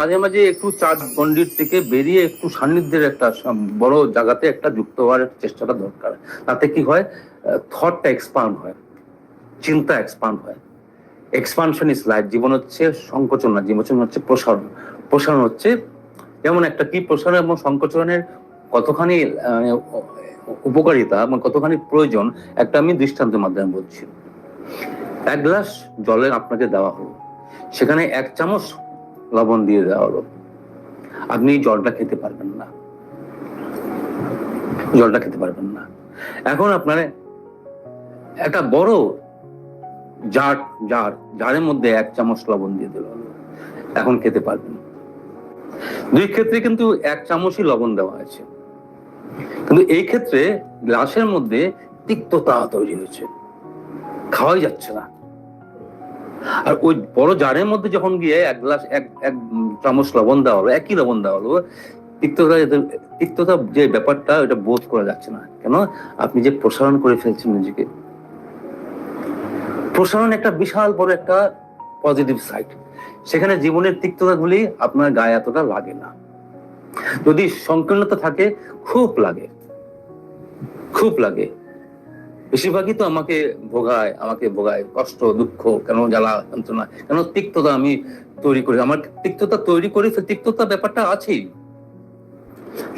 মাঝে মাঝে একটু চাঁদ গন্ডির থেকে বেরিয়ে একটু সান্নিধ্যের একটা বড় জায়গাতে একটা যুক্ত হওয়ার চেষ্টাটা দরকার। তাতে কি হয়? থটটা এক্সপান্ড হয়, চিন্তা এক্সপান্ড হয়। এক্সপানশন ইজ লাইফ জীবন হচ্ছে সংকোচন না জীবন হচ্ছে প্রসারণ। প্রসারণ হচ্ছে যেমন একটা কি প্রসারণ এবং সংকোচনের কতখানি উপকারিতা এবং কতখানি প্রয়োজন একটা আমি দৃষ্টান্তের মাধ্যমে বলছি। এক গ্লাস জলে আপনাকে দেওয়া হলো। সেখানে এক চামচ লবণ দিয়ে দেওয়া হলো। আপনি জলটা খেতে পারবেন না। জলটা খেতে পারবেন না। এখন আপনার একটা বড় জার জার, জারের মধ্যে এক চামচ লবণ দিয়ে দিল। এখন খেতে পারবেন দুই ক্ষেত্রে কিন্তু এক চামচই লবণ দেওয়া আছে কিন্তু এই ক্ষেত্রে গ্লাসের মধ্যে তিক্ততা তৈরি হয়েছে। খাওয়াই যাচ্ছে না। আর ওই বড় জারের মধ্যে যখন গিয়ে এক গ্লাস, এক এক চামচ লবণ দেওয়া হলো, একই লবণ দেওয়া হলো, তিক্ততা তিক্ততা যে ব্যাপারটা ওটা বোধ করা যাচ্ছে না। কেন? আপনি যে প্রসারণ করে ফেলছেন নিজেকে। প্রসারণ একটা বিশাল বড় একটা পজিটিভ সাইড সেখানে জীবনের তিক্ততাগুলি আপনার গায়ে এতটা লাগে না। যদি সংকীর্ণতা থাকে, খুব লাগে। খুব লাগে। বেশিরভাগই তো আমাকে ভোগায় আমাকে ভোগায়। কষ্ট, দুঃখ, কেন জ্বালা, যন্ত্রণা, কেন তিক্ততা আমি তৈরি করি? আমার তিক্ততা তৈরি করে তিক্ততা ব্যাপারটা আছেই।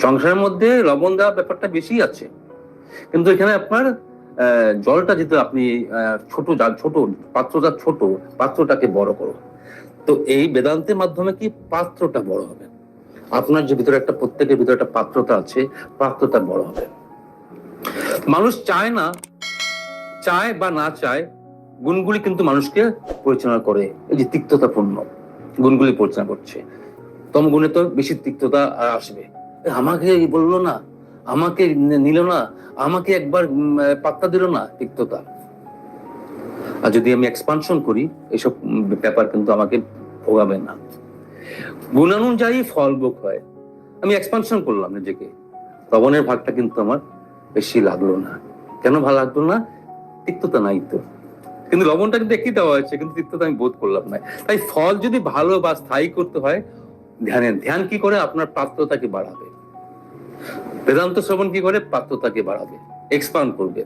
সংসারের মধ্যে লবণ দেওয়া ব্যাপারটা বেশি আছে। কিন্তু এখানে আপনার জলটা যেহেতু আপনি ছোট যা ছোট পাত্রটা ছোট, পাত্রটাকে বড় করো তো এই বেদান্তের মাধ্যমে কি পাত্রটা বড় হবে? আপনার যে ভিতরে একটা প্রত্যেকের ভিতরে একটা পাত্রতা আছে পাত্রটা বড় হবে। মানুষ চায় না, চায় বা না চায়, গুণগুলি কিন্তু মানুষকে পরিচালনা করে। এই যে তিক্ততাপূর্ণ গুণগুলি পরিচালনা করছে। তম গুণে তো বেশি তিক্ততা আসবে। আমাকে বলল না, আমাকে নিল না, আমাকে একবার পাত্তা দিল না তিক্ততা। আর যদি আমি এক্সপানশন করি, এসব ব্যাপার কিন্তু আমাকে ভোগাবে না। গুণানুযায়ী ফল ভোগ হয়। আমি এক্সপানশন করলাম নিজেকে। লবণের ভাগটা কিন্তু আমার বেশি লাগল না। কেন ভালো লাগল না? তিক্ততা নাই তো। কিন্তু লবণটা কিন্তু একই দেওয়া হয়েছে, কিন্তু তিক্ততা আমি বোধ করলাম না। তাই ফল যদি ভালো বা স্থায়ী করতে হয়, ধ্যানের, ধ্যান কি করে? আপনার পাত্রতাকে বাড়াবে। বেদান্ত শ্রবণ কি করে? পাত্রতাকে বাড়াবে। এক্সপান্ড করবে।